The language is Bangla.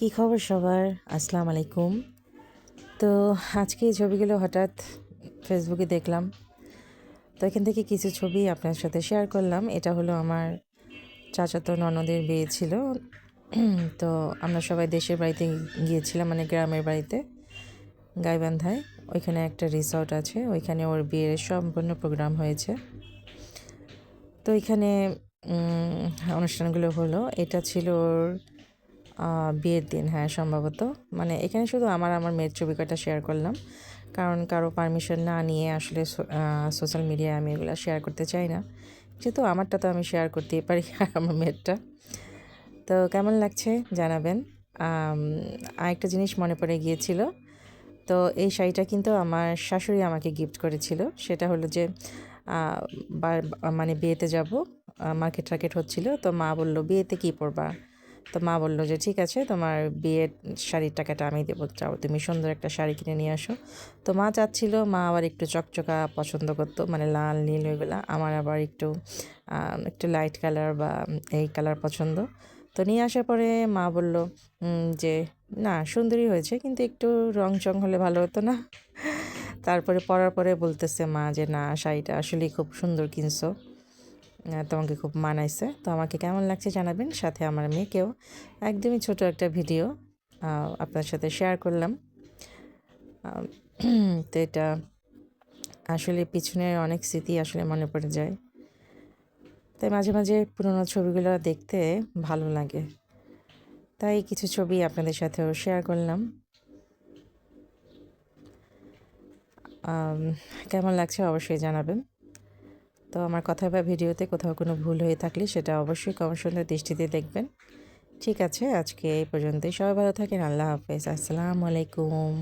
কী খবর সবার? আসসালাম আলাইকুম তো আজকে এই ছবিগুলো হঠাৎ ফেসবুকে দেখলাম। তো এখান থেকে কিছু ছবি আপনার সাথে শেয়ার করলাম। এটা হলো আমার চাচাতো ননদের বিয়ে ছিল। তো আমরা সবাই দেশের বাড়িতে গিয়েছিলাম মানে গ্রামের বাড়িতে, গাইবান্ধায়। ওইখানে একটা রিসর্ট আছে। ওইখানে ওর বিয়ের সম্পূর্ণ প্রোগ্রাম হয়েছে। তো এখানে অনুষ্ঠানগুলো হলো। এটা ছিল ওর বিয়ের দিন হ্যাঁ সম্ভবত। মানে এখানে শুধু আমার আমার মেয়ের ছবি কটা শেয়ার করলাম। কারণ কারও পারমিশন না নিয়ে আসলে সোশ্যাল মিডিয়ায় আমি এগুলো শেয়ার করতে চাই না। যেহেতু আমারটা তো আমি শেয়ার করতেই পারি আমার মেয়েরটা। তো কেমন লাগছে জানাবেন। আরেকটা জিনিস মনে পড়ে গিয়েছিল। তো এই শাড়িটা কিন্তু আমার শাশুড়ি আমাকে গিফট করেছিল। সেটা হলো যে মানে বিয়েতে যাব মার্কেট টার্কেট হচ্ছিল। তো মা বলল, বিয়েতে কী পরবা? তো মা বলল যে, ঠিক আছে, তোমার বিয়ের শাড়ির টাকাটা আমি দেবো। চাও তুমি সুন্দর একটা শাড়ি কিনে নিয়ে আসো। তো মা চাচ্ছিল, মা আবার একটু চকচকা পছন্দ করতো মানে লাল, নীল ওইগুলা আমার আবার একটু একটু লাইট কালার বা এই কালার পছন্দ। তো নিয়ে আসার পরে মা বলল যে, না সুন্দরই হয়েছে, কিন্তু একটু রং চং হলে ভালো হতো না। তারপরে পরার পরে বলতেছে মা যে, না, শাড়িটা আসলেই খুব সুন্দর কিনছো। তোমাকে খুব মানাইছে। তো আমাকে কেমন লাগছে জানাবেন। সাথে আমার মেয়েকেও একদমই ছোট একটা ভিডিও আপনার সাথে শেয়ার করলাম। তো এটা আসলে পিছনের অনেক স্মৃতি আসলে মনে পড়ে যায়। তাই মাঝে মাঝে পুরোনো ছবিগুলো দেখতে ভালো লাগে। তাই কিছু ছবি আপনাদের সাথেও শেয়ার করলাম। কেমন লাগছে অবশ্যই জানাবেন। তো আমার কথা বা ভিডিওতে কোথাও কোনো ভুল হয়ে থাকলে সেটা অবশ্যই কম সুন্দর দৃষ্টিতে দেখবেন। ঠিক আছে, আজকে এই পর্যন্তই। সবাই ভালো থাকেন। আল্লাহ হাফেজ। আসসালামু আলাইকুম।